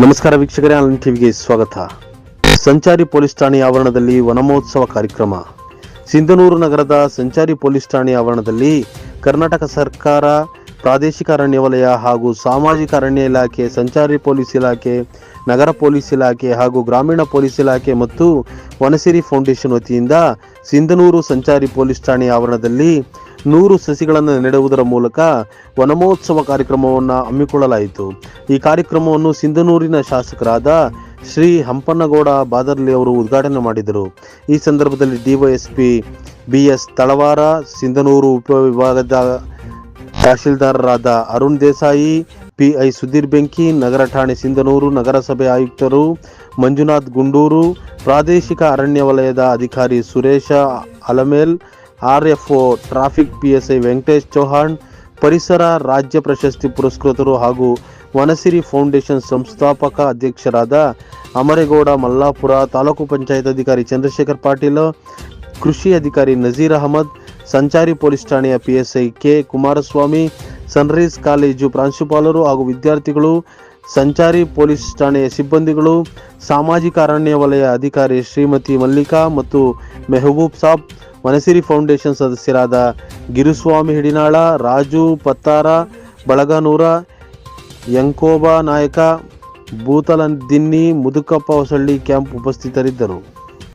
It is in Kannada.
ನಮಸ್ಕಾರ ವೀಕ್ಷಕರೇ, ಆನ್ಲೈನ್ ಟಿವಿಗೆ ಸ್ವಾಗತ. ಸಂಚಾರಿ ಪೊಲೀಸ್ ಠಾಣೆ ಆವರಣದಲ್ಲಿ ವನಮಹೋತ್ಸವ ಕಾರ್ಯಕ್ರಮ. ಸಿಂಧನೂರು ನಗರದ ಸಂಚಾರಿ ಪೊಲೀಸ್ ಠಾಣೆ ಆವರಣದಲ್ಲಿ ಕರ್ನಾಟಕ ಸರ್ಕಾರ, ಪ್ರಾದೇಶಿಕ ಅರಣ್ಯ ವಲಯ ಹಾಗೂ ಸಾಮಾಜಿಕ ಅರಣ್ಯ ಇಲಾಖೆ, ಸಂಚಾರಿ ಪೊಲೀಸ್ ಇಲಾಖೆ, ನಗರ ಪೊಲೀಸ್ ಇಲಾಖೆ ಹಾಗೂ ಗ್ರಾಮೀಣ ಪೊಲೀಸ್ ಇಲಾಖೆ ಮತ್ತು ವನಸಿರಿ ಫೌಂಡೇಶನ್ ವತಿಯಿಂದ ಸಿಂಧನೂರು ಸಂಚಾರಿ ಪೊಲೀಸ್ ಠಾಣೆ ಆವರಣದಲ್ಲಿ ನೂರು ಸಸಿಗಳನ್ನು ನೆಡುವುದರ ಮೂಲಕ ವನಮಹೋತ್ಸವ ಕಾರ್ಯಕ್ರಮವನ್ನು ಹಮ್ಮಿಕೊಳ್ಳಲಾಯಿತು. ಈ ಕಾರ್ಯಕ್ರಮವನ್ನು ಸಿಂಧನೂರಿನ ಶಾಸಕರಾದ ಶ್ರೀ ಹಂಪನಗೌಡ ಬಾದರ್ಲಿ ಅವರು ಉದ್ಘಾಟನೆ ಮಾಡಿದರು. ಈ ಸಂದರ್ಭದಲ್ಲಿ DySP B S Talawar, Sindhanur ಉಪವಿಭಾಗದ ತಹಶೀಲ್ದಾರರಾದ ಅರುಣ್ ದೇಸಾಯಿ, ಪಿಐ ಸುಧೀರ್ ಬೆಂಕಿ, ನಗರ ಠಾಣೆ ಸಿಂಧನೂರು, ನಗರಸಭೆ ಆಯುಕ್ತರು ಮಂಜುನಾಥ್ ಗುಂಡೂರು, ಪ್ರಾದೇಶಿಕ ಅರಣ್ಯ ವಲಯದ ಅಧಿಕಾರಿ Suresha Alamel RFO traffic PSI Venkatesh Chauhan, ಪರಿಸರ ರಾಜ್ಯ ಪ್ರಶಸ್ತಿ ಪುರಸ್ಕೃತರು ಹಾಗೂ ವನಸಿರಿ ಫೌಂಡೇಶನ್ ಸಂಸ್ಥಾಪಕ ಅಧ್ಯಕ್ಷರಾದ ಅಮರೇಗೌಡ ಮಲ್ಲಾಪುರ, ತಾಲೂಕು ಪಂಚಾಯತ್ ಅಧಿಕಾರಿ ಚಂದ್ರಶೇಖರ್ ಪಾಟೀಲ್, ಕೃಷಿ ಅಧಿಕಾರಿ ನಜೀರ್ ಅಹಮದ್, ಸಂಚಾರಿ ಪೊಲೀಸ್ ಠಾಣೆಯ PSI K Kumaraswamy Sunrise college ಪ್ರಾಂಶುಪಾಲರು ಹಾಗೂ ವಿದ್ಯಾರ್ಥಿಗಳು, ಸಂಚಾರಿ ಪೊಲೀಸ್ ಠಾಣೆಯ ಸಿಬ್ಬಂದಿಗಳು, ಸಾಮಾಜಿಕ ಅರಣ್ಯ ವಲಯ ಅಧಿಕಾರಿ ಶ್ರೀಮತಿ ಮಲ್ಲಿಕಾ ಮತ್ತು ಮೆಹಬೂಬ್ ಸಾಬ್, ವನಸಿರಿ ಫೌಂಡೇಶನ್ ಸದಸ್ಯರಾದ ಗಿರುಸ್ವಾಮಿ ಹಿಡಿನಾಳ, ರಾಜು ಪತ್ತಾರ, ಬಳಗನೂರ ಯಂಕೋಬಾ ನಾಯಕ ಭೂತಲ ದಿನ್ನಿ ಮುದುಕಪ್ಪ ಹೊಸಳ್ಳಿ ಕ್ಯಾಂಪ್ ಉಪಸ್ಥಿತರಿದ್ದರು.